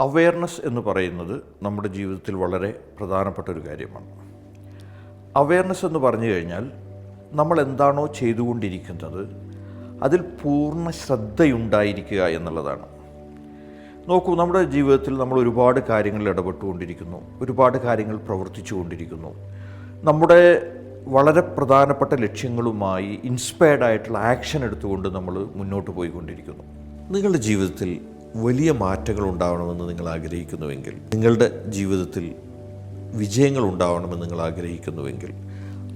Awareness എന്ന് പറയുന്നത് നമ്മുടെ ജീവിതത്തിൽ വളരെ പ്രധാനപ്പെട്ട ഒരു കാര്യമാണ്. അവയർനെസ് എന്ന് പറഞ്ഞു കഴിഞ്ഞാൽ നമ്മൾ എന്താണോ ചെയ്തുകൊണ്ടിരിക്കുന്നത് അതിൽ പൂർണ ശ്രദ്ധയുണ്ടായിരിക്കുക എന്നുള്ളതാണ്. നോക്കൂ നമ്മുടെ ജീവിതത്തിൽ നമ്മൾ ഒരുപാട് കാര്യങ്ങളിൽ ഇടപെട്ടുകൊണ്ടിരിക്കുന്നു ഒരുപാട് കാര്യങ്ങൾ പ്രവർത്തിച്ചു കൊണ്ടിരിക്കുന്നു നമ്മുടെ വളരെ പ്രധാനപ്പെട്ട ലക്ഷ്യങ്ങളുമായി ഇൻസ്പയർഡ് ആയിട്ടുള്ള ആക്ഷൻ എടുത്തുകൊണ്ട് നമ്മൾ മുന്നോട്ട് പോയിക്കൊണ്ടിരിക്കുന്നു. നിങ്ങളുടെ ജീവിതത്തിൽ വലിയ മാറ്റങ്ങൾ ഉണ്ടാവണമെന്ന് നിങ്ങൾ ആഗ്രഹിക്കുന്നുവെങ്കിൽ നിങ്ങളുടെ ജീവിതത്തിൽ വിജയങ്ങൾ ഉണ്ടാവണമെന്ന് നിങ്ങൾ ആഗ്രഹിക്കുന്നുവെങ്കിൽ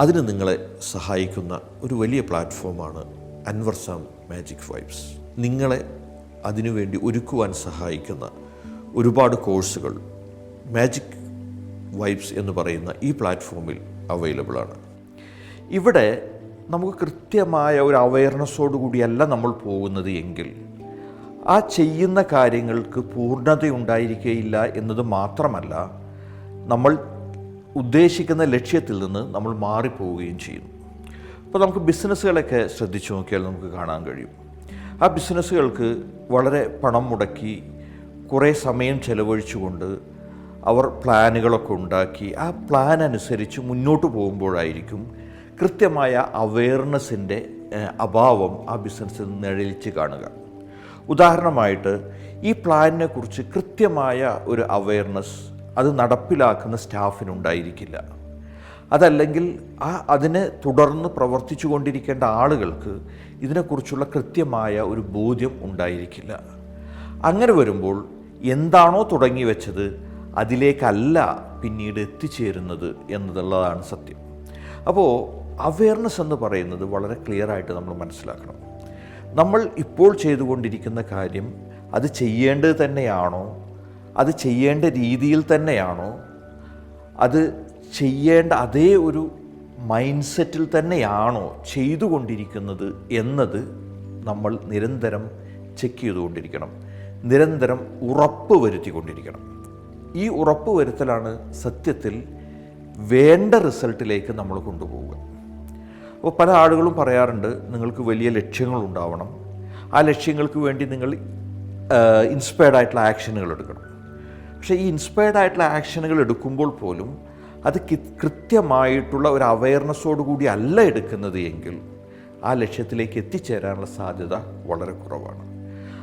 അതിന് നിങ്ങളെ സഹായിക്കുന്ന ഒരു വലിയ പ്ലാറ്റ്ഫോമാണ് അൻവർസാം മാജിക് വൈബ്സ്. നിങ്ങളെ അതിനുവേണ്ടി ഒരുക്കുവാൻ സഹായിക്കുന്ന ഒരുപാട് കോഴ്സുകൾ മാജിക് വൈബ്സ് എന്ന് പറയുന്ന ഈ പ്ലാറ്റ്ഫോമിൽ അവൈലബിൾ ആണ് ഇവിടെ നമുക്ക് കൃത്യമായ ഒരു അവയർനെസ്സോടു കൂടിയല്ല നമ്മൾ പോകുന്നത് എങ്കിൽ ആ ചെയ്യുന്ന കാര്യങ്ങൾക്ക് പൂർണതയുണ്ടായിരിക്കുകയില്ല എന്നത് മാത്രമല്ല നമ്മൾ ഉദ്ദേശിക്കുന്ന ലക്ഷ്യത്തിൽ നിന്ന് നമ്മൾ മാറിപ്പോവുകയും ചെയ്യുന്നു. അപ്പോൾ നമുക്ക് ബിസിനസ്സുകളൊക്കെ ശ്രദ്ധിച്ചു നോക്കിയാൽ നമുക്ക് കാണാൻ കഴിയും. ആ ബിസിനസ്സുകൾക്ക് വളരെ പണം മുടക്കി കുറേ സമയം ചെലവഴിച്ചുകൊണ്ട് അവർ പ്ലാനുകളൊക്കെ ഉണ്ടാക്കി ആ പ്ലാൻ അനുസരിച്ച് മുന്നോട്ട് പോകുമ്പോഴായിരിക്കും കൃത്യമായ അവെയർനെസ്സിന്റെ അഭാവം ആ ബിസിനസ്സിൽ നിഴലിച്ച് കാണുക. ഉദാഹരണമായിട്ട് ഈ പ്ലാനിനെ കുറിച്ച് കൃത്യമായ ഒരു അവയർനെസ് അത് നടപ്പിലാക്കുന്ന സ്റ്റാഫിനുണ്ടായിരിക്കില്ല അതല്ലെങ്കിൽ ആ അതിനെ തുടർന്ന് പ്രവർത്തിച്ചു കൊണ്ടിരിക്കേണ്ട ആളുകൾക്ക് ഇതിനെക്കുറിച്ചുള്ള കൃത്യമായ ഒരു ബോധ്യം ഉണ്ടായിരിക്കില്ല. അങ്ങനെ വരുമ്പോൾ എന്താണോ തുടങ്ങി വെച്ചത് അതിലേക്കല്ല പിന്നീട് എത്തിച്ചേരുന്നത് എന്നതുള്ളതാണ് സത്യം. അപ്പോൾ അവയർനെസ് എന്ന് പറയുന്നത് വളരെ ക്ലിയർ ആയിട്ട് നമ്മൾ മനസ്സിലാക്കണം. നമ്മൾ ഇപ്പോൾ ചെയ്തുകൊണ്ടിരിക്കുന്ന കാര്യം അത് ചെയ്യേണ്ടത് തന്നെയാണോ? അത് ചെയ്യേണ്ട രീതിയിൽ തന്നെയാണോ? അത് ചെയ്യേണ്ട അതേ ഒരു മൈൻഡ് സെറ്റിൽ തന്നെയാണോ ചെയ്തുകൊണ്ടിരിക്കുന്നത് എന്നത് നമ്മൾ നിരന്തരം ചെക്ക് ചെയ്തുകൊണ്ടിരിക്കണം. നിരന്തരം ഉറപ്പ് വരുത്തിക്കൊണ്ടിരിക്കണം. ഈ ഉറപ്പ് വരുത്തലാണ് സത്യത്തിൽ വേണ്ട റിസൾട്ടിലേക്ക് നമ്മൾ കൊണ്ടുപോവുക. പല ആളുകളും പറയാറുണ്ട് നിങ്ങൾക്ക് വലിയ ലക്ഷ്യങ്ങൾ ഉണ്ടാവണം ആ ലക്ഷ്യങ്ങൾക്ക് വേണ്ടി നിങ്ങൾ ഇൻസ്പയർഡ് ആയിട്ടുള്ള ആക്ഷനുകൾ എടുക്കണം. പക്ഷേ ഈ ഇൻസ്പയർഡ് ആയിട്ടുള്ള ആക്ഷനുകൾ എടുക്കുമ്പോൾ പോലും അത് കൃത്യമായിട്ടുള്ള ഒരു അവയർനെസ്സോടു കൂടി അല്ല എടുക്കുന്നത് എങ്കിൽ ആ ലക്ഷ്യത്തിലേക്ക് എത്തിച്ചേരാനുള്ള സാധ്യത വളരെ കുറവാണ്.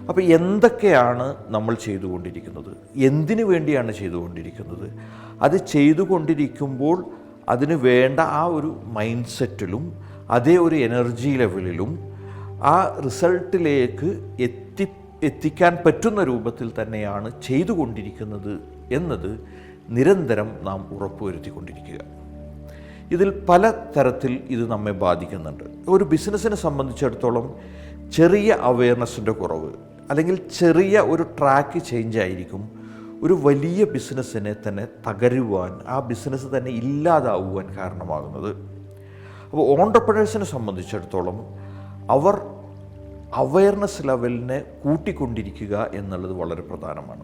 അപ്പോൾ എന്തൊക്കെയാണ് നമ്മൾ ചെയ്തുകൊണ്ടിരിക്കുന്നത്? എന്തിനു വേണ്ടിയാണ് ചെയ്തുകൊണ്ടിരിക്കുന്നത്? അത് ചെയ്തുകൊണ്ടിരിക്കുമ്പോൾ അതിന് വേണ്ട ആ ഒരു മൈൻഡ് സെറ്റിലും അതേ ഒരു എനർജി ലെവലിലും ആ റിസൾട്ടിലേക്ക് എത്തി എത്തിക്കാൻ പറ്റുന്ന രൂപത്തിൽ തന്നെയാണ് ചെയ്തുകൊണ്ടിരിക്കുന്നത് എന്നത് നിരന്തരം നാം ഉറപ്പുവരുത്തിക്കൊണ്ടിരിക്കുക. ഇതിൽ പല തരത്തിൽ ഇത് നമ്മെ ബാധിക്കുന്നുണ്ട്. ഒരു ബിസിനസ്സിനെ സംബന്ധിച്ചിടത്തോളം ചെറിയ അവയർനെസ്സിന്റെ കുറവ് അല്ലെങ്കിൽ ചെറിയ ഒരു ട്രാക്ക് ചേഞ്ച് ആയിരിക്കും ഒരു വലിയ ബിസിനസ്സിനെ തന്നെ തകരുവാൻ ആ ബിസിനസ് തന്നെ ഇല്ലാതാവുവാൻ കാരണമാകുന്നത്. അപ്പോൾ ഓണ്ടർപ്രണേഴ്സിനെ സംബന്ധിച്ചിടത്തോളം അവർ അവയർനെസ് ലെവലിനെ കൂട്ടിക്കൊണ്ടിരിക്കുക എന്നുള്ളത് വളരെ പ്രധാനമാണ്.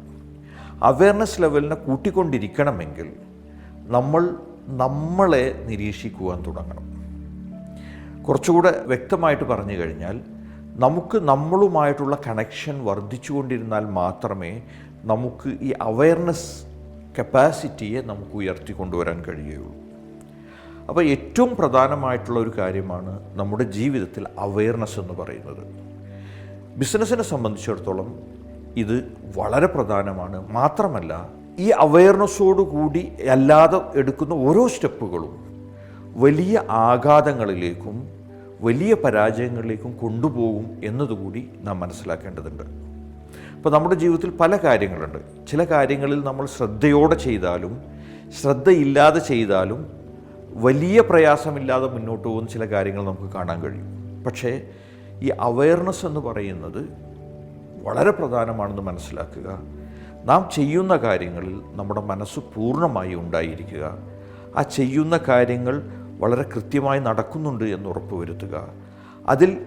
അവയർനെസ് ലെവലിനെ കൂട്ടിക്കൊണ്ടിരിക്കണമെങ്കിൽ നമ്മൾ നമ്മളെ നിരീക്ഷിക്കുവാൻ തുടങ്ങണം. കുറച്ചുകൂടെ വ്യക്തമായിട്ട് പറഞ്ഞു കഴിഞ്ഞാൽ നമുക്ക് നമ്മളുമായിട്ടുള്ള കണക്ഷൻ വർദ്ധിച്ചുകൊണ്ടിരുന്നാൽ മാത്രമേ നമുക്ക് ഈ അവയർനെസ് കപ്പാസിറ്റിയെ നമുക്ക് ഉയർത്തിക്കൊണ്ടുവരാൻ കഴിയുകയുള്ളൂ. അപ്പോൾ ഏറ്റവും പ്രധാനമായിട്ടുള്ള ഒരു കാര്യമാണ് നമ്മുടെ ജീവിതത്തിൽ അവയർനെസ് എന്ന് പറയുന്നത്. ബിസിനസ്സിനെ സംബന്ധിച്ചിടത്തോളം ഇത് വളരെ പ്രധാനമാണ്. മാത്രമല്ല ഈ അവയർനെസ്സോടു കൂടി അല്ലാതെ എടുക്കുന്ന ഓരോ സ്റ്റെപ്പുകളും വലിയ ആഘാതങ്ങളിലേക്കും വലിയ പരാജയങ്ങളിലേക്കും കൊണ്ടുപോകും എന്നതുകൂടി നാം മനസ്സിലാക്കേണ്ടതുണ്ട്. അപ്പോൾ നമ്മുടെ ജീവിതത്തിൽ പല കാര്യങ്ങളുണ്ട്. ചില കാര്യങ്ങളിൽ നമ്മൾ ശ്രദ്ധയോടെ ചെയ്താലും ശ്രദ്ധയില്ലാതെ ചെയ്താലും വലിയ പ്രയാസമില്ലാതെ മുന്നോട്ട് പോകുന്ന ചില കാര്യങ്ങൾ നമുക്ക് കാണാൻ കഴിയും. പക്ഷേ ഈ അവയർനെസ് എന്ന് പറയുന്നത് വളരെ പ്രധാനമാണെന്ന് മനസ്സിലാക്കുക. നാം ചെയ്യുന്ന കാര്യങ്ങളിൽ നമ്മുടെ മനസ്സ് പൂർണമായി ഉണ്ടായിരിക്കുക. ആ ചെയ്യുന്ന കാര്യങ്ങൾ വളരെ കൃത്യമായി നടക്കുന്നുണ്ട് എന്ന് ഉറപ്പുവരുത്തുക. അതിൽ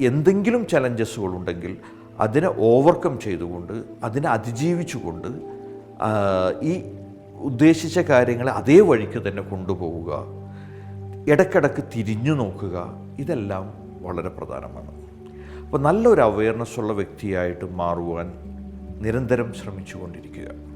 എന്തെങ്കിലും ചലഞ്ചസുകൾ ഉണ്ടെങ്കിൽ അതിനെ ഓവർകം ചെയ്തുകൊണ്ട് അതിനെ അതിജീവിച്ചുകൊണ്ട് ഈ ഉദ്ദേശിച്ച കാര്യങ്ങളെ അതേ വഴിക്ക് തന്നെ കൊണ്ടുപോവുക. ഇടക്കിടക്ക് തിരിഞ്ഞു നോക്കുക. ഇതെല്ലാം വളരെ പ്രധാനമാണ്. അപ്പോൾ നല്ലൊരു അവയർനെസ് ഉള്ള വ്യക്തിയായിട്ട് മാറുവാൻ നിരന്തരം ശ്രമിച്ചുകൊണ്ടിരിക്കുക.